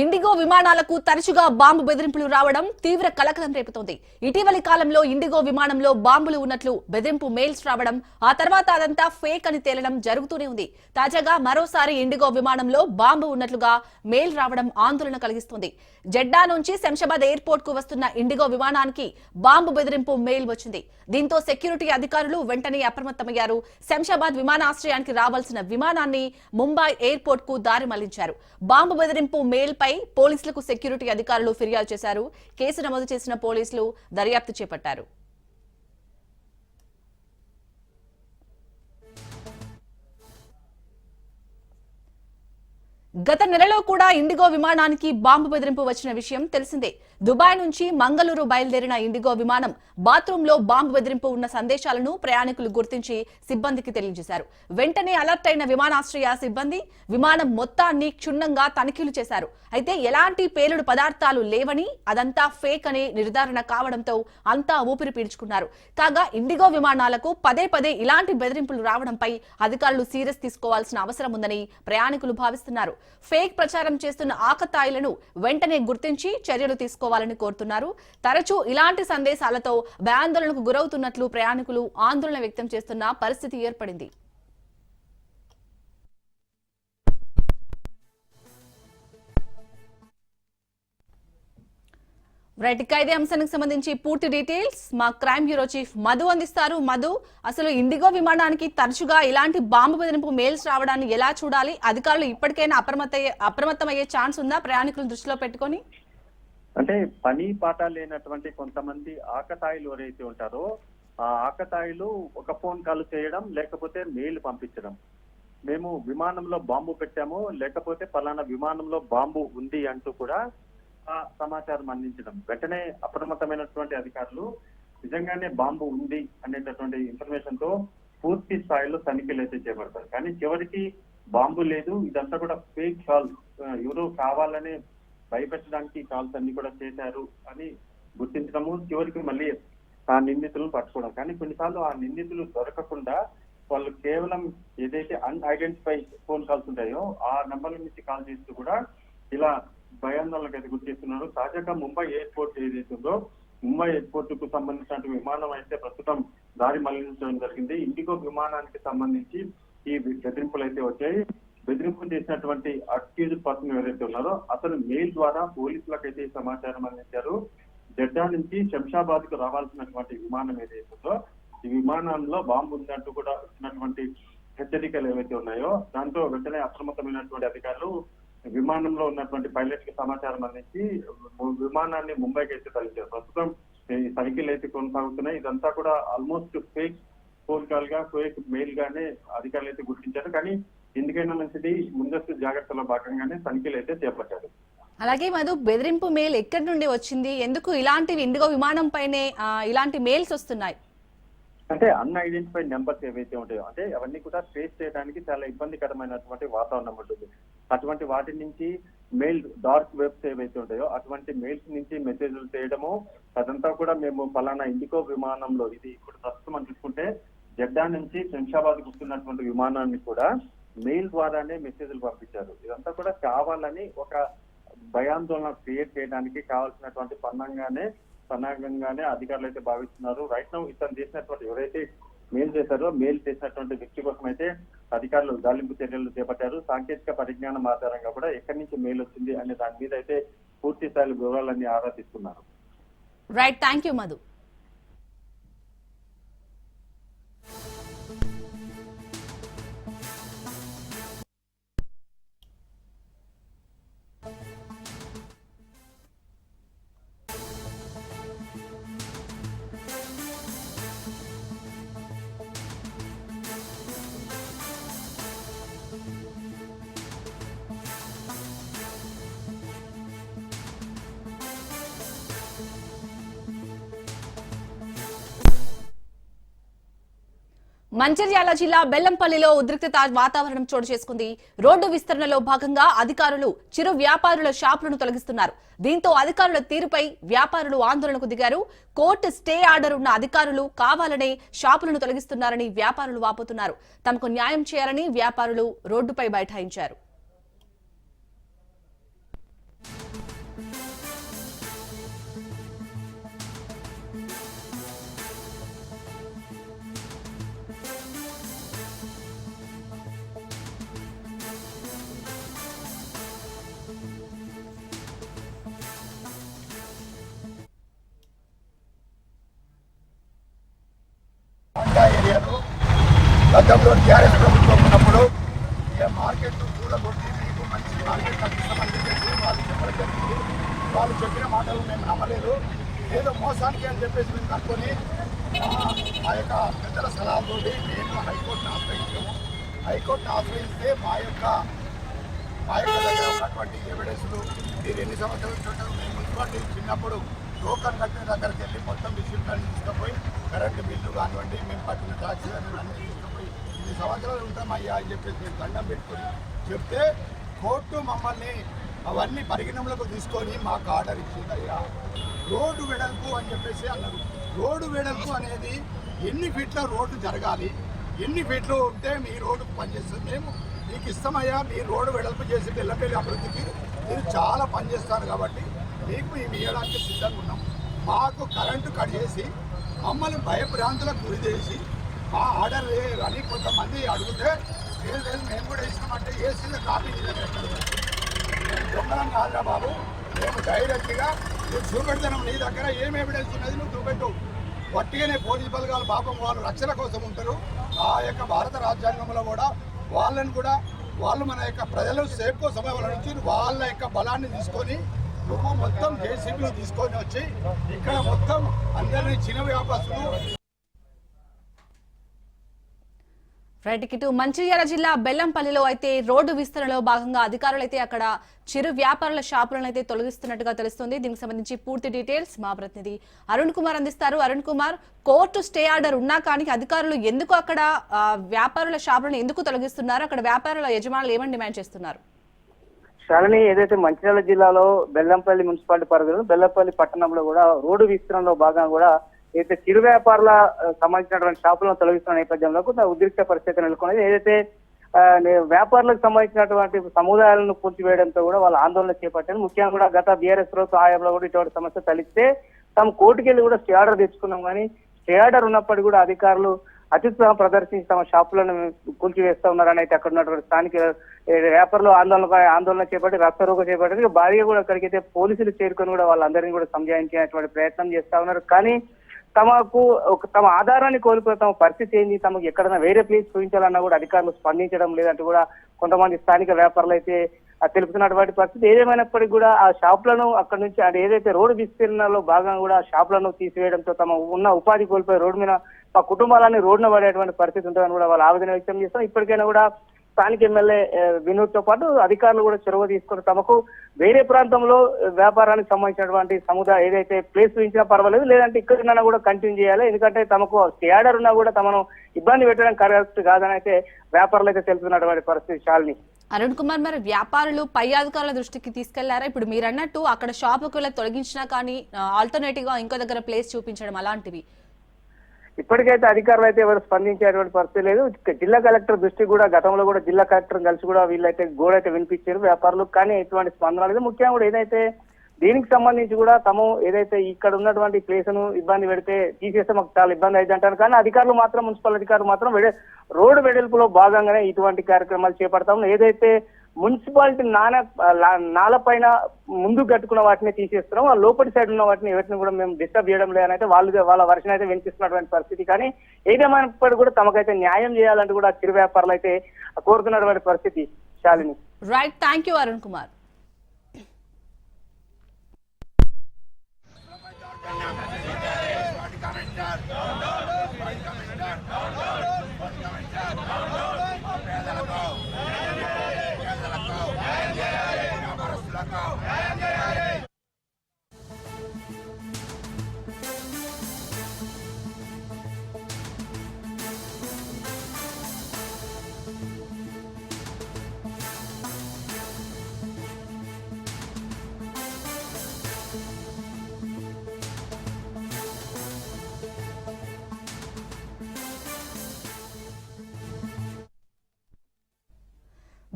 IndiGo విమానాలకు తరచుగా bomb బెదిరింపులు రావడం తీవ్ర కలకలం రేపుతోంది. ఇటీవలి కాలంలో ఇండిగో విమానంలో బాంబులు ఉన్నట్లు బెదిరింపు మెయిల్స్ రావడం ఆ తర్వాత అదంతా ఫేక్ అని తేలడం జరుగుతూనే ఉంది. తాజాగా మరోసారి ఇండిగో విమానంలో బాంబు ఉన్నట్లుగా మెయిల్ రావడం ఆందోళన కలిగిస్తోంది. జెడ్డా నుంచి శంషాబాద్ ఎయిర్పోర్ట్కు వస్తున్న ఇండిగో విమానానికి బాంబు బెదిరింపు మెయిల్ వచ్చింది. దీంతో సెక్యూరిటీ అధికారులు వెంటనే అప్రమత్తమయ్యారు. శంషాబాద్ విమానాశ్రయానికి రావాల్సిన విమానాన్ని ముంబై ఎయిర్పోర్ట్కు దారి మళ్ళించారు. బాంబు బెదిరింపు మెయిల్ ఘటనపై పోలీసులకు సెక్యూరిటీ అధికారులు ఫిర్యాదు చేశారు. కేసు నమోదు చేసిన పోలీసులు దర్యాప్తు చేపట్టారు. గత నెలలో కూడా ఇండిగో విమానానికి బాంబు బెదిరింపు వచ్చిన విషయం తెలిసిందే. దుబాయ్ నుంచి మంగళూరు బయలుదేరిన ఇండిగో విమానం బాత్రూమ్లో బాంబు బెదిరింపు ఉన్న సందేశాలను ప్రయాణికులు గుర్తించి సిబ్బందికి తెలియజేశారు. వెంటనే అలర్ట్ అయిన విమానాశ్రయ సిబ్బంది విమానం మొత్తాన్ని క్షుణ్ణంగా తనిఖీలు చేశారు. అయితే ఎలాంటి పేలుడు పదార్థాలు లేవని అదంతా ఫేక్ అని నిర్ధారణ కావడంతో అంతా ఊపిరి పీల్చుకున్నారు. కాగా ఇండిగో విమానాలకు పదే పదే ఇలాంటి బెదిరింపులు రావడంపై అధికారులు సీరియస్ తీసుకోవాల్సిన అవసరం ఉందని ప్రయాణికులు భావిస్తున్నారు. ఫేక్ ప్రచారం చేస్తున్న ఆకతాయిలను వెంటనే గుర్తించి చర్యలు తీసుకోవాలని కోరుతున్నారు. తరచూ ఇలాంటి సందేశాలతో భయాందోళనకు గురవుతున్నట్లు ప్రయాణికులు ఆందోళన వ్యక్తం చేస్తున్న పరిస్థితి ఏర్పడింది. రైట్ ఇక ఇదే అంశానికి సంబంధించి పూర్తి డీటెయిల్స్ మా క్రైమ్ బ్యూరో చీఫ్ మధు అందిస్తారు. మధు అసలు ఇండిగో విమానానికి తరచుగా ఇలాంటి బాంబు బెదిరింపు మెయిల్స్ రావడాన్ని ఎలా చూడాలి? అధికారులు ఇప్పటికైనా అప్రమత్త అప్రమత్తమయ్యే ఛాన్స్ ఉందా? ప్రయాణికులను దృష్టిలో పెట్టుకొని? అంటే పని పాట లేనటువంటి కొంతమంది ఆకతాయిలు ఎవరైతే ఉంటారో ఆ ఆకతాయిలు ఒక ఫోన్ కాల్ చేయడం లేకపోతే మెయిల్ పంపించడం. మేము విమానంలో బాంబు పెట్టాము లేకపోతే పలానా విమానంలో బాంబు ఉంది అంటూ కూడా ఆ సమాచారం అందించడం. వెంటనే అప్రమత్తమైనటువంటి అధికారులు నిజంగానే బాంబు ఉంది అనేటటువంటి ఇన్ఫర్మేషన్తో పూర్తి స్థాయిలో తనిఖీలు అయితే చేపడతారు. కానీ చివరికి బాంబు లేదు ఇదంతా కూడా ఫేక్ కాల్. ఎవరు కావాలనే భయపెట్టడానికి కాల్స్ అన్ని కూడా చేశారు అని గుర్తించడము చివరికి మళ్ళీ ఆ నిందితులను పట్టుకోవడం. కానీ కొన్నిసార్లు ఆ నిందితులు దొరకకుండా వాళ్ళు కేవలం ఏదైతే అన్ఐడెంటిఫై ఫోన్ కాల్స్ ఉంటాయో ఆ నంబర్ల నుంచి కాల్ చేస్తూ కూడా ఇలా భయాందోళనకు అయితే గురి చేస్తున్నారు తాజాగా ముంబై ఎయిర్పోర్ట్ ఏదైతే ఉందో ముంబై ఎయిర్పోర్ట్కు సంబంధించిన విమానం అయితే ప్రస్తుతం దారి మళ్ళించడం జరిగింది. ఇండిగో విమానానికి సంబంధించి ఈ బెదిరింపులు అయితే వచ్చాయి. బెదిరింపు చేసినటువంటి అక్యూజ్ పర్సన్ ఎవరైతే ఉన్నారో అతను మెయిల్ ద్వారా పోలీసులకు అయితే సమాచారం అందించారు. జడ్డా నుంచి శంషాబాద్కు రావాల్సినటువంటి విమానం ఏదైతే ఉందో ఈ విమానంలో బాంబు ఉందంటూ కూడా వచ్చినటువంటి హెచ్చరికలు ఏవైతే ఉన్నాయో దాంతో వెంటనే అప్రమత్తమైనటువంటి అధికారులు విమానంలో ఉన్నటువంటి పైలట్కి సమాచారం అందించి విమానాన్ని ముంబైకి అయితే తరలించారు. ప్రస్తుతం ఈ సైకిల్ అయితే కొనసాగుతున్నాయి. ఇదంతా కూడా ఆల్మోస్ట్ ఫేక్ ఫోన్ కాల్గా ఫేక్ మెయిల్ గానే అధికారులు అయితే గుర్తించారు. కానీ ఎందుకైనా మంచిది ముందస్తు జాగ్రత్తలో భాగంగానే తనిఖీలు అయితే చేపట్టారు. అలాగే మధు బెదిరింపు మెయిల్ ఎక్కడి నుండి వచ్చింది? ఎందుకు ఇలాంటివి ఇండిగో విమానం పైనే ఇలాంటి మెయిల్స్ వస్తున్నాయి? అంటే అన్ఐడెంటిఫైడ్ నెంబర్స్ ఏవైతే ఉంటాయో అంటే అవన్నీ కూడా ట్రేస్ చేయడానికి చాలా ఇబ్బందికరమైనటువంటి వాతావరణం ఉంటుంది. అటువంటి వాటి నుంచి మెయిల్ డార్క్ వెబ్స్ ఏవైతే ఉంటాయో అటువంటి మెయిల్స్ నుంచి మెసేజ్లు చేయడము అదంతా కూడా మేము ఫలానా ఇండిగో విమానంలో ఇది ఇప్పుడు ప్రస్తుతం మనం చూసుకుంటే జడ్డా నుంచి శంషాబాద్ వస్తున్నటువంటి విమానాన్ని కూడా మెయిల్ ద్వారానే మెసేజ్లు పంపించారు. ఇదంతా కూడా కావాలని ఒక భయాందోళన క్రియేట్ చేయడానికి కావాల్సినటువంటి పన్నంగానే పన్నాగంగానే అధికారులు అయితే భావిస్తున్నారు. రైట్ నౌ ఇతను చేసినటువంటి ఎవరైతే మెయిల్ చేశారో మెయిల్ చేసినటువంటి వ్యక్తి కోసం అయితే అధికారులు గాలింపు చర్యలు చేపట్టారు. సాంకేతిక పరిజ్ఞానం ఆధారంగా కూడా ఎక్కడి నుంచి మెయిల్ వచ్చింది అనే దాని మీద అయితే పూర్తి స్థాయి వివరాలన్నీ ఆరా తీసుకున్నారు right thank you Madhu Mancherial జిల్లా బెల్లంపల్లిలో ఉద్రిక్తత వాతావరణం చోటు చేసుకుంది. రోడ్డు విస్తరణలో భాగంగా అధికారులు చిరు వ్యాపారుల షాపులను తొలగిస్తున్నారు. దీంతో అధికారుల తీరుపై వ్యాపారులు ఆందోళనకు దిగారు. కోర్టు స్టే ఆర్డర్ ఉన్న అధికారులు కావాలనే షాపులను తొలగిస్తున్నారని వ్యాపారులు వాపోతున్నారు. తమకు న్యాయం చేయాలని వ్యాపారులు రోడ్డుపై బైఠాయించారు. గతంలో టీఆర్ఎస్ ప్రభుత్వం ఉన్నప్పుడు ఏ మార్కెట్ కూడగొట్టి మీకు మంచి మార్కెట్ కల్పిస్తామని చెప్పేసి వాళ్ళు చెప్పడం జరిగింది. వాళ్ళు చెప్పిన మాటలు మేము నమ్మలేదు. ఏదో మోసానికి అని చెప్పేసి మేము కనుక్కొని మా యొక్క పెద్దల సలహాలతోటి మేము హైకోర్టును ఆశ్రయించాము. హైకోర్టును ఆశ్రయిస్తే మా యొక్క మా యొక్క దగ్గర ఉన్నటువంటి ఎవిడెన్స్లు మీరు ఎన్ని సంవత్సరాలు చూడటం మేము మున్సిపాలిటీ చిన్నప్పుడు టోకన్ కట్టిన దగ్గరికి వెళ్ళి మొత్తం విషయం తీసుకుపోయి కరెంటు బిల్లు కానివ్వండి మేము పట్టిన ట్యాక్సీ కానివ్వండి అన్ని తీసుకుపోయి ఇన్ని సంవత్సరాలు ఉంటామయ్యా అని చెప్పేసి మేము దండం పెట్టుకొని చెప్తే కోర్టు మమ్మల్ని అవన్నీ పరిగణనలోకి తీసుకొని మాకు ఆర్డర్ ఇచ్చిందయ్యా. రోడ్డు వెడల్పు అని చెప్పేసి అన్నారు. రోడ్డు వెడల్పు అనేది ఎన్ని ఫీట్ల రోడ్డు జరగాలి ఎన్ని ఫీట్లు ఉంటే మీ రోడ్డుకు పనిచేస్తుంది. మేము మీకు ఇష్టమయ్యా మీ రోడ్డు వెడల్పు చేసి పిల్లపల్లి అభివృద్ధికి మీరు చాలా పనిచేస్తారు కాబట్టి మీకు మేము ఇవ్వడానికి సిద్ధంగా ఉన్నాం. మాకు కరెంటు కట్ చేసి మమ్మల్ని భయభ్రాంతులకు గురి చేసి మా ఆర్డర్ అని కొంతమంది అడిగితే లేదు లేదు మేము కూడా ఇస్తామంటే ఏసీలో కాపీ దొంగలం కాదురా బాబు. మేము డైరెక్ట్గా నువ్వు చూపెడతాను నీ దగ్గర ఏం ఎవిడెన్స్ ఉన్నది నువ్వు చూపెట్టు వట్టిగానే పోలీస్ బలగాలు పాపం వాళ్ళు రక్షణ కోసం ఉంటారు. ఆ యొక్క భారత రాజ్యాంగంలో కూడా వాళ్ళని కూడా వాళ్ళు మన యొక్క ప్రజలు సేఫ్ కోసం వాళ్ళ నుంచి వాళ్ళ యొక్క బలాన్ని తీసుకొని నువ్వు మొత్తం జేసీబీలో తీసుకొని వచ్చి ఇక్కడ మొత్తం అందరినీ చిన్న వ్యాపారులు రైట్ ఇటు మంచిర్యాల జిల్లా బెల్లంపల్లిలో అయితే రోడ్డు విస్తరణలో భాగంగా అధికారులు అయితే అక్కడ చిరు వ్యాపారుల షాపులను అయితే తొలగిస్తున్నట్టుగా తెలుస్తుంది. దీనికి సంబంధించి పూర్తి డీటెయిల్స్ మా ప్రతినిధి అరుణ్ కుమార్ అందిస్తారు. Arun Kumar court stay order ఉన్నా కానీ అధికారులు ఎందుకు అక్కడ ఆ, వ్యాపారుల షాపులను ఎందుకు తొలగిస్తున్నారు? అక్కడ వ్యాపారుల యజమానులు ఏమని డిమాండ్ చేస్తున్నారు? శాలిని ఏదైతే మంచిర్యాల జిల్లాలో బెల్లంపల్లి మున్సిపాలిటీ పరిధిలో బెల్లంపల్లి పట్టణంలో కూడా రోడ్డు విస్తరణలో భాగంగా కూడా ఏదైతే చిరు వ్యాపారుల సంబంధించినటువంటి షాపులను తొలగిస్తున్న నేపథ్యంలో కొంత ఉద్రిక్త పరిస్థితి నెలకొన్నది. ఏదైతే వ్యాపారులకు సంబంధించినటువంటి సముదాయాలను కూల్చివేయడంతో కూడా వాళ్ళు ఆందోళన చేపట్టారు. ముఖ్యంగా కూడా గత బీఆర్ఎస్ ప్రభుత్వ హయాంలో కూడా ఇటువంటి సమస్య తలిస్తే తాము కోర్టుకెళ్ళి కూడా స్టే ఆర్డర్ తెచ్చుకున్నాం కానీ స్టే ఆర్డర్ ఉన్నప్పటికీ కూడా అధికారులు అత్యుత్సాహం ప్రదర్శించి తమ షాపులను కూల్చివేస్తా ఉన్నారని అయితే అక్కడ ఉన్నటువంటి స్థానిక వ్యాపారులు ఆందోళన ఆందోళన చేపట్టి రక్తరోగ చేపట్టి భారీగా కూడా అక్కడికైతే పోలీసులు చేరుకొని కూడా వాళ్ళందరినీ కూడా సంజాయించేటువంటి ప్రయత్నం చేస్తా ఉన్నారు. కానీ తమకు ఒక తమ ఆధారాన్ని కోల్పోయి తమ పరిస్థితి ఏంది? తమకు ఎక్కడైనా వేరే ప్లేస్ చూపించాలన్నా కూడా అధికారులు స్పందించడం లేదంటూ కూడా కొంతమంది స్థానిక వ్యాపారులు అయితే తెలుపుతున్నటువంటి పరిస్థితి. ఏదేమైనప్పటికీ కూడా ఆ షాపులను అక్కడ నుంచి అది ఏదైతే రోడ్డు విస్తీర్ణంలో భాగంగా కూడా ఆ షాపులను తీసివేయడంతో తమ ఉన్న ఉపాధి కోల్పోయి రోడ్డు మీద మా కుటుంబాలని రోడ్డున పడేటువంటి పరిస్థితి ఉంటుందని కూడా వాళ్ళు ఆవేదన వ్యక్తం చేస్తాం ఇప్పటికైనా కూడా స్థానిక ఎమ్మెల్యే వినోద్తో పాటు అధికారులు కూడా చొరవ తీసుకుని తమకు వేరే ప్రాంతంలో వ్యాపారానికి సంబంధించినటువంటి సముదాయం ఏదైతే ప్లేస్ చూపించినా పర్వాలేదు లేదంటే ఇక్కడైనా కూడా కంటిన్యూ చేయాలి. ఎందుకంటే తమకు ఆర్డర్ ఉన్నా కూడా తమను ఇబ్బంది పెట్టడం కరెక్ట్ కాదని అయితే వ్యాపారులు అయితే తెలుపుతున్నటువంటి పరిస్థితి శాలిని అరుణ్ కుమార్ మరి వ్యాపారులు పై అధికారుల దృష్టికి తీసుకెళ్ళారా? ఇప్పుడు మీరు అన్నట్టు అక్కడ షాపుకు వెళ్ళి తొలగించినా కానీ ఆల్టర్నేటివ్గా ఇంకో దగ్గర ప్లేస్ చూపించడం అలాంటివి. ఇప్పటికైతే అధికారులు అయితే ఎవరు స్పందించేటువంటి పరిస్థితి లేదు. జిల్లా కలెక్టర్ దృష్టి కూడా గతంలో కూడా జిల్లా కలెక్టర్ కలిసి కూడా వీళ్ళైతే గోడ అయితే వినిపించారు వ్యాపారులు కానీ ఎటువంటి స్పందన లేదు. ముఖ్యంగా కూడా ఏదైతే దీనికి సంబంధించి కూడా తమ ఏదైతే ఇక్కడ ఉన్నటువంటి ప్లేస్ను ఇబ్బంది పెడితే తీసేస్తే మాకు చాలా ఇబ్బంది అయితే అంటారు. కానీ అధికారులు మాత్రం మున్సిపల్ అధికారులు మాత్రం రోడ్డు వెడల్పులో భాగంగానే ఇటువంటి కార్యక్రమాలు చేపడతాం ఏదైతే మున్సిపాలిటీ నాన నాల పైన ముందు కట్టుకున్న వాటిని తీసేస్తున్నాం. ఆ లోపలి సైడ్ ఉన్న వాటిని ఎవరిని కూడా మేము డిస్టర్బ్ చేయడం లేదనైతే వాళ్ళు వాళ్ళ వర్షం అయితే వినిపిస్తున్నటువంటి పరిస్థితి. కానీ ఏదేమైనప్పటికీ కూడా తమకైతే న్యాయం చేయాలంటూ కూడా చిరు వ్యాపారులు అయితే కోరుతున్నటువంటి పరిస్థితి Shalini. Right thank you Arun Kumar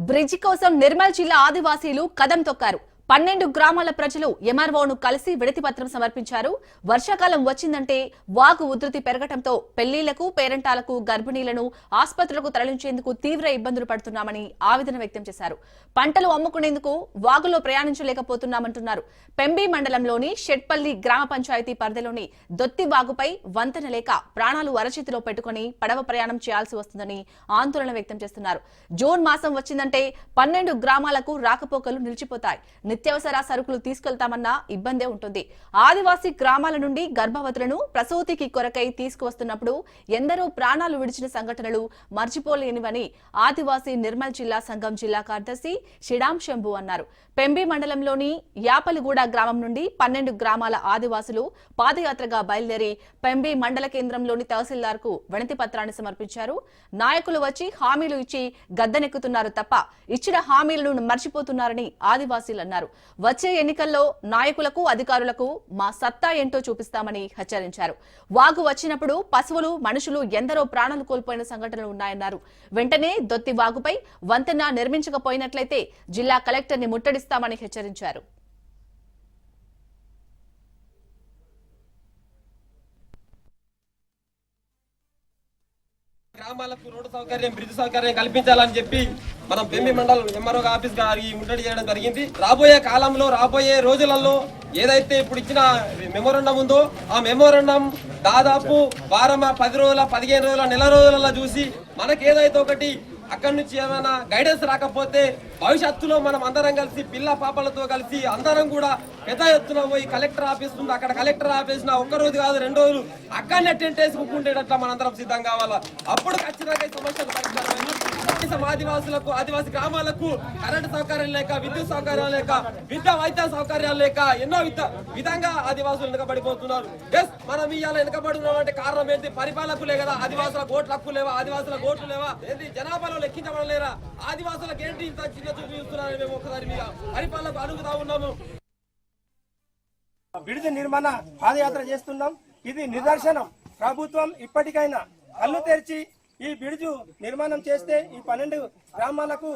bridge కోసం నిర్మల్ జిల్లా ఆదివాసీలు కదం తొక్కారు. పన్నెండు గ్రామాల ప్రజలు ఎంఆర్ఓను కలిసి విడతి పత్రం సమర్పించారు. వర్షాకాలం వచ్చిందంటే వాగు ఉధృతి పెరగటంతో పెళ్ళిళ్ళకు పేరెంటాలకు గర్భిణీలను ఆసుపత్రులకు తరలించేందుకు తీవ్ర ఇబ్బందులు పడుతున్నామని ఆవేదన వ్యక్తం చేశారు. పంటలు అమ్ముకునేందుకు వాగులో ప్రయాణించలేకపోతున్నామంటున్నారు. పెంబి మండలంలోని షెట్పల్లి గ్రామ పంచాయతీ పరిధిలోని దొత్తి వాగుపై వంతెన లేక ప్రాణాలు అరచేతిలో పెట్టుకుని పడవ ప్రయాణం చేయాల్సి వస్తుందని ఆందోళన వ్యక్తం చేస్తున్నారు. జూన్ మాసం వచ్చిందంటే పన్నెండు గ్రామాలకు రాకపోకలు నిలిచిపోతాయి. నిత్యావసర సరుకులు తీసుకెళ్తామన్నా ఇబ్బందే ఉంటుంది. ఆదివాసీ గ్రామాల నుండి గర్భవతులను ప్రసూతికి కొరకై తీసుకువస్తున్నప్పుడు ఎందరో ప్రాణాలు విడిచిన సంఘటనలు మర్చిపోలేనివని ఆదివాసీ నిర్మల్ జిల్లా సంఘం జిల్లా కార్యదర్శి షిడాం శంభు అన్నారు. పెంబి మండలంలోని యాపలిగూడ గ్రామం నుండి పన్నెండు గ్రామాల ఆదివాసులు పాదయాత్రగా బయలుదేరి పెంబి మండల కేంద్రంలోని తహసీల్దార్కు వినతి పత్రాన్ని సమర్పించారు. నాయకులు వచ్చి హామీలు ఇచ్చి గద్దెనెక్కుతున్నారు తప్ప ఇచ్చిన హామీలను మర్చిపోతున్నారని ఆదివాసీలు అన్నారు వచ్చే ఎన్నికల్లో నాయకులకు అధికారులకు మా సత్తా ఏంటో చూపిస్తామని హెచ్చరించారు. వాగు వచ్చినప్పుడు పశువులు మనుషులు ఎందరో ప్రాణాలు కోల్పోయిన సంఘటనలు ఉన్నాయన్నారు. వెంటనే దొత్తి వాగుపై వంతెన నిర్మించకపోయినట్లయితే జిల్లా కలెక్టర్ని ముట్టడిస్తామని హెచ్చరించారు. గ్రామాలకు రోడ్డు సౌకర్యం బ్రిడ్జ్ సౌకర్యం కల్పించాలని చెప్పి మనం పెమ్మి మండలం ఎంఆర్ఓ ఆఫీస్ గారికి ముట్టడి చేయడం జరిగింది. రాబోయే కాలంలో రాబోయే రోజులలో ఏదైతే ఇప్పుడు ఇచ్చిన మెమోరండం ఉందో ఆ మెమోరండం దాదాపు వారం పది రోజుల పదిహేను రోజుల నెల రోజులలో చూసి మనకి ఏదైతే ఒకటి అక్కడి నుంచి ఏమైనా గైడెన్స్ రాకపోతే భవిష్యత్తులో మనం అందరం కలిసి పిల్ల పాపలతో కలిసి అందరం కూడా పెద్ద ఎత్తున పోయి కలెక్టర్ ఆఫీస్ ఉంది అక్కడ కలెక్టర్ ఆఫీస్ నా ఒక్క రోజు కాదు రెండు రోజులు అక్కడనే టెంట్ వేసుకుంటుండేటట్లా మనందరం సిద్ధం కావాలా? అప్పుడు ఖచ్చితంగా ఈ సమస్యలు పరిష్కారమైంది ఆదివాసులకు ఆదివాసి గ్రామాలకు కరెంటు సౌకర్యం లేక విద్యుత్ సౌకర్యం లేక విద్య వైద్య సౌకర్యాలు లేక ఎన్నో విధ విధంగా ఆదివాసులు వెనుకబడిపోతున్నారు. ఎస్ మనం ఇవాళ వెనుకబడున్నాం అంటే కారణం ఏంటి? పరిపాలకులే కదా ఆదివాసుల ఓట్లు హక్కు లేవా ఆదివాసుల ఓట్లు లేవా? ఏంటి? జనాభాలో లెక్కించబడలేరా ఆదివాసులకు ఏంటి ఇంత చిన్న చూపు చూస్తున్నారని మేము ఒకసారి మీద హరిపాలకు అడుగుతా ఉన్నాము. విడిది నిర్మాణ పాదయాత్ర చేస్తున్నాం. ఇది నిదర్శనం. ప్రభుత్వం ఇప్పటికైనా కళ్ళు తెరిచి ఈ బిడుజు నిర్మాణం చేస్తే ఈ పన్నెండు గ్రామాలకు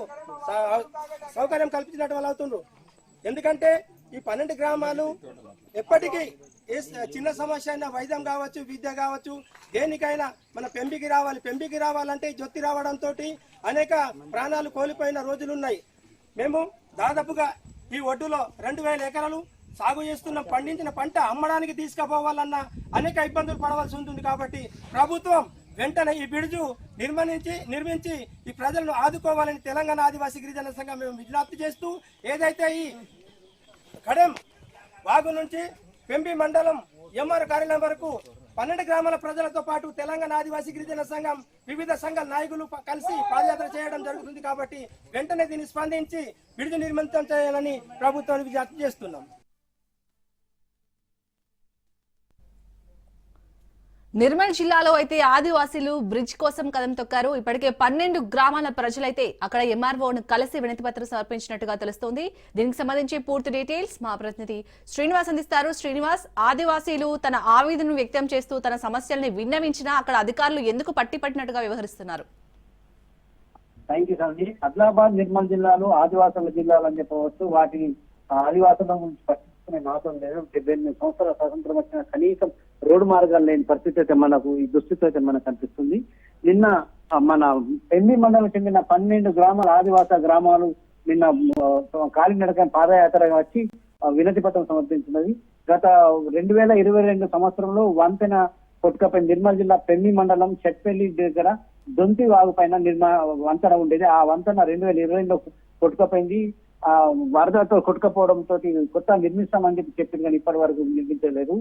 సౌకర్యం కల్పించినట్టు వాళ్ళు అవుతుండ్రు. ఎందుకంటే ఈ పన్నెండు గ్రామాలు ఎప్పటికీ ఏ చిన్న సమస్య అయినా వైద్యం కావచ్చు విద్య కావచ్చు దేనికైనా మన పెంపికి రావాలి. పెంపికి రావాలంటే జొత్తి రావడంతో అనేక ప్రాణాలు కోల్పోయిన రోజులున్నాయి. మేము దాదాపుగా ఈ ఒడ్డులో రెండు వేల ఎకరాలు సాగు చేస్తున్న. పండించిన పంట అమ్మడానికి తీసుకుపోవాలన్న అనేక ఇబ్బందులు పడవలసి ఉంటుంది కాబట్టి ప్రభుత్వం వెంటనే ఈ బిడుజు నిర్మించి నిర్మించి ఈ ప్రజలను ఆదుకోవాలని తెలంగాణ ఆదివాసీ గిరిజన సంఘం మేము విజ్ఞప్తి చేస్తూ ఏదైతే ఈ కడెం వాగు నుంచి పెంపి మండలం ఎంఆర్ కార్యాలయం వరకు పన్నెండు గ్రామాల ప్రజలతో పాటు తెలంగాణ ఆదివాసీ గిరిజన సంఘం వివిధ సంఘాల నాయకులు కలిసి పాదయాత్ర చేయడం జరుగుతుంది కాబట్టి వెంటనే దీన్ని స్పందించి విడుదల నిర్మితం చేయాలని ప్రభుత్వానికి విజ్ఞప్తి చేస్తున్నాం. నిర్మల్ జిల్లాలో అయితే ఆదివాసీలు బ్రిడ్జ్ కోసం కదం తొక్కారు. ఇప్పటికే పన్నెండు గ్రామాల ప్రజలైతే అక్కడ ఎంఆర్ఓను కలిసి వినతి పత్రం సమర్పించినట్టుగా తెలుస్తోంది. దీనికి సంబంధించి పూర్తి డీటెయిల్స్ మా ప్రతినిధి శ్రీనివాస్ అందిస్తారు. శ్రీనివాస్ ఆదివాసీలు తన ఆవేదనను వ్యక్తం చేస్తూ తన సమస్యల్ని విన్నవించినా అక్కడ అధికారులు ఎందుకు పట్టిపట్టినట్టుగా వ్యవహరిస్తున్నారు? థ్యాంక్ ఆదిలాబాద్ నిర్మల్ జిల్లాలు ఆదివాసుల జిల్లాలు అని చెప్పవచ్చు. వాటిని ఆదివాసుల గురించి పట్టించుకునే మాత్రం లేదు. డెబ్బై ఎనిమిది సంవత్సరాల స్వాతంత్రం వచ్చిన కనీసం రోడ్డు మార్గాలు లేని పరిస్థితి అయితే మనకు ఈ దుస్థితి అయితే మనకు కనిపిస్తుంది. నిన్న మన పెళ్ళి మండలం చెందిన పన్నెండు గ్రామాల ఆదివాస గ్రామాలు నిన్న కాలినడక పాదయాత్రగా వచ్చి వినతి పత్రం సమర్పించినది. గత రెండు వేల ఇరవై రెండు సంవత్సరంలో వంతెన కొట్టుకపోయి నిర్మల్ జిల్లా పెమ్మి మండలం చెట్పల్లి దగ్గర దొంతి వాగు పైన నిర్మా వంతెన ఉండేది. ఆ వంతెన రెండు వేల ఇరవై రెండు కొట్టుకపోయింది ఆ వరదతో కొట్టుకపోవడంతో కొత్త నిర్మిస్తామని చెప్పి చెప్పింది కానీ ఇప్పటి వరకు నిర్మించలేదు.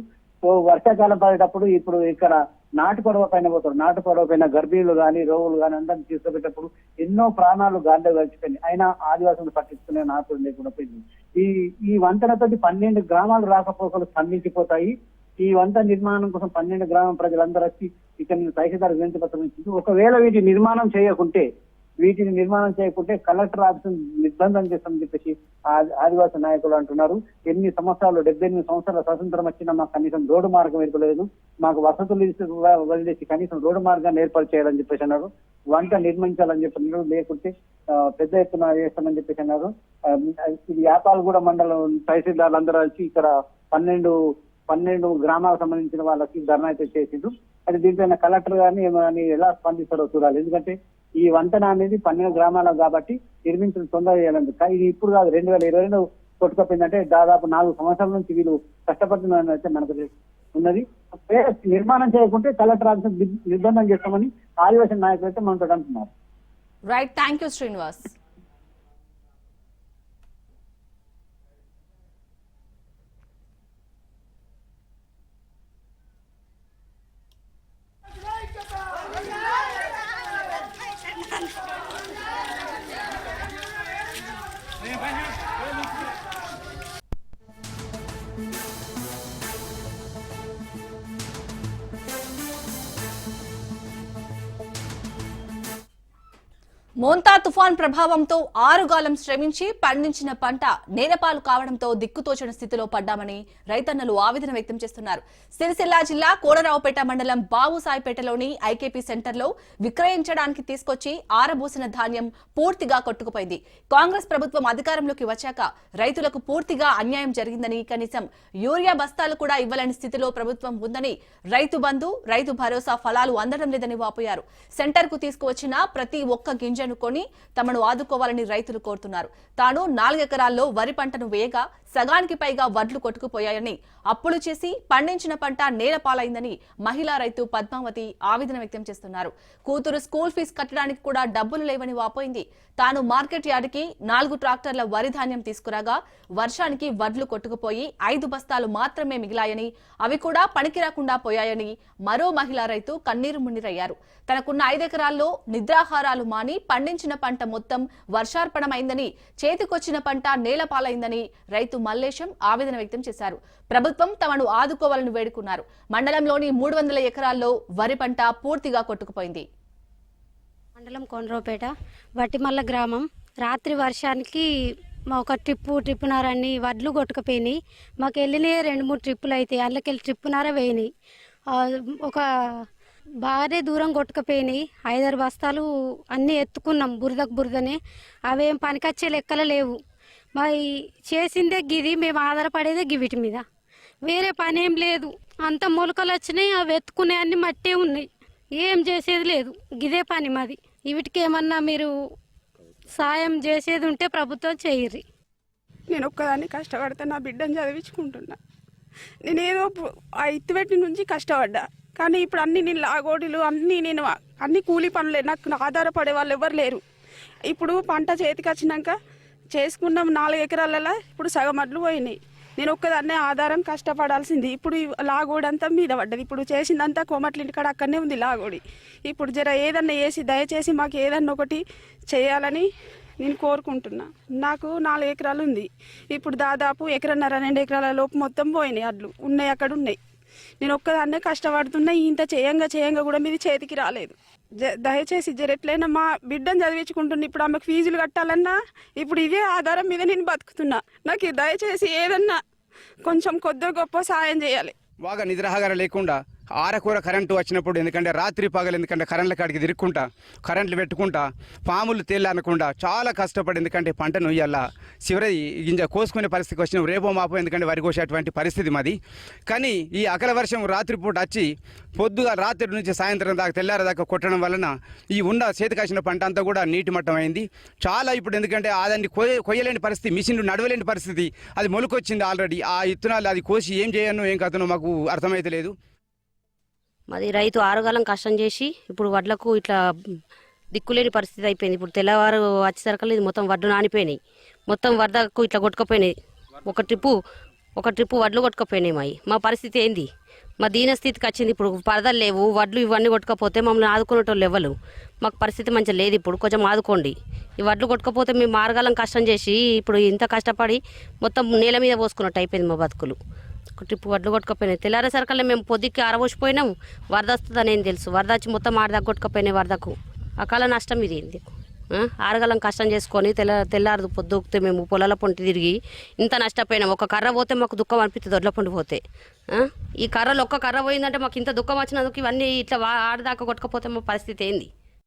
వర్షాకాలం పడేటప్పుడు ఇప్పుడు ఇక్కడ నాటు పడవ పైన పోతారు. నాటు పడవ పైన గర్భిణీలు కానీ రోగులు కానీ అందరిని తీసుకుపోయేటప్పుడు ఎన్నో ప్రాణాలు గాల్లో గడిచిపోయింది అయినా ఆదివాసులు పట్టించుకునే నాటు లేకుండా పోయింది. ఈ ఈ వంతెనతోటి పన్నెండు గ్రామాలు రాకపోకలు స్పందించిపోతాయి ఈ వంత నిర్మాణం కోసం పన్నెండు గ్రామ ప్రజలందరూ వచ్చి ఇక్కడ నేను తహసీల్దార్ వినతి పత్రం ఇచ్చింది. ఒకవేళ వీటి నిర్మాణం చేయకుంటే వీటిని నిర్మాణం చేయకుంటే కలెక్టర్ ఆఫీస్ నిర్బంధం చేస్తామని చెప్పేసి ఆదివాసీ నాయకులు అంటున్నారు. ఎన్ని సంవత్సరాలు డెబ్బై ఎనిమిది సంవత్సరాల స్వాతంత్రం వచ్చినా మాకు కనీసం రోడ్డు మార్గం ఏర్పడలేదు. మాకు వసతులు వదిలేసి కనీసం రోడ్డు మార్గాన్ని ఏర్పాటు చేయాలని చెప్పేసి అన్నారు. వంట నిర్మించాలని చెప్పినారు. లేకుంటే పెద్ద ఎత్తున చేస్తామని చెప్పేసి అన్నారు. ఇది యాపాలగూడ మండలం తహసీల్దార్లు అందరూ వచ్చి ఇక్కడ పన్నెండు పన్నెండు గ్రామాలకు సంబంధించిన వాళ్ళకి ధర్నా అయితే చేసిండ్రు. అది దీనిపైన కలెక్టర్ గారిని ఎలా స్పందిస్తారో చూడాలి. ఎందుకంటే ఈ వంతెన అనేది పన్నెండు గ్రామాలకు కాబట్టి నిర్మించడం తొందర చేయాలని ఇది ఇప్పుడు కాదు రెండు వేల ఇరవై రెండు కొట్టుకపోయిందంటే దాదాపు నాలుగు సంవత్సరాల నుంచి వీళ్ళు కష్టపడుతున్నారని అయితే మనకు ఉన్నది. నిర్మాణం చేయకుంటే కలెక్టర్ ఆఫీస్ నిర్బంధం చేస్తామని ఆదివాసీ నాయకులు అయితే మనతో అంటున్నారు. Right thank you Srinivas Montha తుఫాన్ ప్రభావంతో ఆరుగాలం శ్రమించి పండించిన పంట నేలపాలు కావడంతో దిక్కుతోచని స్థితిలో పడ్డామని రైతన్నలు ఆవేదన వ్యక్తం చేస్తున్నారు. సిరిసిల్ల జిల్లా కోడరావుపేట మండలం బాబుసాయిపేటలోని ఐకేపీ సెంటర్లో విక్రయించడానికి తీసుకొచ్చి ఆరబోసిన ధాన్యం పూర్తిగా కొట్టుకుపోయింది. కాంగ్రెస్ ప్రభుత్వం అధికారంలోకి వచ్చాక రైతులకు పూర్తిగా అన్యాయం జరిగిందని కనీసం యూరియా బస్తాలు కూడా ఇవ్వలేని స్థితిలో ప్రభుత్వం ఉందని రైతు బంధు రైతు భరోసా ఫలాలు అందడం లేదని వాపోయారు. సెంటర్కు తీసుకువచ్చిన ప్రతి ఒక్క గింజను కొని తమను ఆదుకోవాలని రైతులు కోరుతున్నారు. తాను నాలుగెకరాల్లో వరి పంటను వేయగా సగానికి పైగా వడ్లు కొట్టుకుపోయాయని అప్పులు చేసి పండించిన పంట నేలపాలైందని మహిళా రైతు పద్మావతి ఆవేదన వ్యక్తం చేస్తున్నారు. కూతురు స్కూల్ ఫీజు కట్టడానికి కూడా డబ్బులు లేవని వాపోయింది. తాను మార్కెట్ యార్డుకి నాలుగు ట్రాక్టర్ల వరి ధాన్యం తీసుకురాగా వర్షానికి వడ్లు కొట్టుకుపోయి ఐదు బస్తాలు మాత్రమే మిగిలాయని అవి కూడా పనికిరాకుండా పోయాయని మరో మహిళా రైతు కన్నీరు మున్నీరయ్యారు. తనకున్న ఐదెకరాల్లో నిద్రాహారాలు మాని పండించిన పంట మొత్తం వర్షార్పణమైందని చేతికొచ్చిన పంట నేలపాలైందని రైతు మల్లేశం ఆవేదన వ్యక్తం చేశారు. ప్రభుత్వం తమను ఆదుకోవాలని వేడుకున్నారు. మండలంలోని మూడు వందల ఎకరాల్లో వరి పంట పూర్తిగా కొట్టుకుపోయింది. మండలం కొండ్రోపేట వట్టిమల్ల గ్రామం. రాత్రి వర్షానికి మా ఒక ట్రిప్పు ట్రిప్పునారన్ని వడ్లు కొట్టుకుపోయినాయి. మాకు వెళ్ళినాయి రెండు మూడు ట్రిప్పులు అయితే అందులోకెళ్ళి ట్రిప్పునార వేయినాయి. ఒక బాగానే దూరం కొట్టుకుపోయినాయి. ఐదారు బస్తాలు అన్నీ ఎత్తుకున్నాం బురదకు బురదనే. అవేం పనికొచ్చే లెక్కలు లేవు. మరి చేసిందే గిది మేము ఆధారపడేదే గివిటి మీద. వేరే పని ఏం లేదు. అంత మొలకలు వచ్చినాయి అవి ఎత్తుకునే అన్ని మట్టే ఉన్నాయి. ఏం చేసేది లేదు. గిదే పని మాది. వీటికి ఏమన్నా మీరు సాయం చేసేది ఉంటే ప్రభుత్వం చేయర్రి. నేను ఒక్కదాన్ని కష్టపడితే నా బిడ్డను చదివించుకుంటున్నా. నేనేదో ఆ ఇత్తిపెట్టి నుంచి కష్టపడ్డా. కానీ ఇప్పుడు అన్ని నేను లాగోడీలు అన్నీ నేను అన్ని కూలీ పనులే. నాకు ఆధారపడే వాళ్ళు ఎవరు లేరు. ఇప్పుడు పంట చేతికి వచ్చినాక చేసుకున్నాం నాలుగు ఎకరాలలో ఇప్పుడు సగం అడ్లు పోయినాయి. నేను ఒక్కదాన్నే ఆధారం కష్టపడాల్సింది. ఇప్పుడు లాగోడి అంతా మీద పడ్డది. ఇప్పుడు చేసిందంతా కోమట్ల కాడ అక్కడనే ఉంది లాగోడి. ఇప్పుడు జర ఏదన్నా వేసి దయచేసి మాకు ఏదన్నా ఒకటి చేయాలని నేను కోరుకుంటున్నా. నాకు నాలుగు ఎకరాలు ఉంది. ఇప్పుడు దాదాపు ఎకరన్నర రెండు ఎకరాల లోపు మొత్తం పోయినాయి అడ్లు. ఉన్నాయి అక్కడ ఉన్నాయి. నేను ఒక్కదాన్నే కష్టపడుతున్నా. ఇంత చేయంగా చేయంగా కూడా మీది చేతికి రాలేదు. దయచేసి జరెట్లయినా మా బిడ్డను చదివించుకుంటున్నా ఇప్పుడు ఆమెకు ఫీజులు కట్టాలన్నా ఇప్పుడు ఇదే ఆధారం మీద నేను బతుకుతున్నా. నాకు దయచేసి ఏదన్నా కొంచెం కొద్ది గొప్ప సాయం చేయాలి. బాగా నిద్రాహారం లేకుండా ఆరకూర కరెంటు వచ్చినప్పుడు ఎందుకంటే రాత్రి పగలు ఎందుకంటే కరెంట్ల కాడికి తిరుక్కుంటా కరెంట్లు పెట్టుకుంటా పాములు తేలనకుండా చాలా కష్టపడి ఎందుకంటే పంటను ఇయ్యాల చివరి గింజ కోసుకునే పరిస్థితికి వచ్చిన రేపో మాపో ఎందుకంటే వరి కోసేటువంటి పరిస్థితి మాది. కానీ ఈ అకల వర్షం రాత్రిపూట వచ్చి పొద్దుగా రాత్రి నుంచి సాయంత్రం దాకా తెల్లారదాకా కొట్టడం వలన ఈ ఉన్న చేతికాసిన పంట అంతా కూడా నీటి మట్టం అయింది. చాలా ఇప్పుడు ఎందుకంటే అదాన్ని కొయ్య కొయ్యలేని పరిస్థితి మిషన్లు నడవలేని పరిస్థితి. అది మొలకొచ్చింది ఆల్రెడీ ఆ ఇత్తనాలు అది కోసి ఏం చేయను ఏం కథనో మాకు అర్థమైతే లేదు మాది రైతు ఆరుగాలం కష్టం చేసి ఇప్పుడు వడ్లకు ఇట్లా దిక్కులేని పరిస్థితి అయిపోయింది. ఇప్పుడు తెల్లవారు వచ్చేసరికి ఇది మొత్తం వడ్లు నానిపోయినాయి. మొత్తం వరదకు ఇట్లా కొట్టుకుపోయినాయి. ఒక ట్రిప్పు ఒక ట్రిప్పు వడ్లు కొట్టుకుపోయినాయి మావి మా పరిస్థితి ఏంది? మా దీనస్థితికి వచ్చింది. ఇప్పుడు పరదలు లేవు వడ్లు ఇవన్నీ కొట్టుకపోతే మమ్మల్ని ఆదుకునేటోళ్ళు ఎవరు? మాకు పరిస్థితి మంచిగా లేదు ఇప్పుడు. కొంచెం ఆదుకోండి. ఈ వడ్లు కొట్టుకపోతే మేము మార్గాలం కష్టం చేసి ఇప్పుడు ఇంత కష్టపడి మొత్తం నేల మీద పోసుకున్నట్టు అయిపోయింది మా బతుకులు. ట్రిప్ వడ్లు కొట్టుకపోయినాయి. తెల్లారేసరికల్లా మేము పొద్దుకి ఆరబోసిపోయినాం వరద వస్తుందని ఏం తెలుసు. వరద వచ్చి మొత్తం ఆడదాకా కొట్టుకపోయినాయి వరదకు. అకాల నష్టం ఇది ఏంది? ఆరగలం కష్టం చేసుకొని తెల్ల తెల్లారదు పొద్దుకితే మేము పొలాల పొంటి తిరిగి ఇంత నష్టపోయినాం. ఒక కర్ర పోతే మాకు దుఃఖం అనిపిస్తుంది దొడ్ల పొండి పోతే. ఈ కర్రలు ఒక్క కర్ర పోయిందంటే మాకు ఇంత దుఃఖం వచ్చినందుకు ఇవన్నీ ఇట్లా ఆడదాకా కొట్టుకపోతే మా పరిస్థితి ఏంది?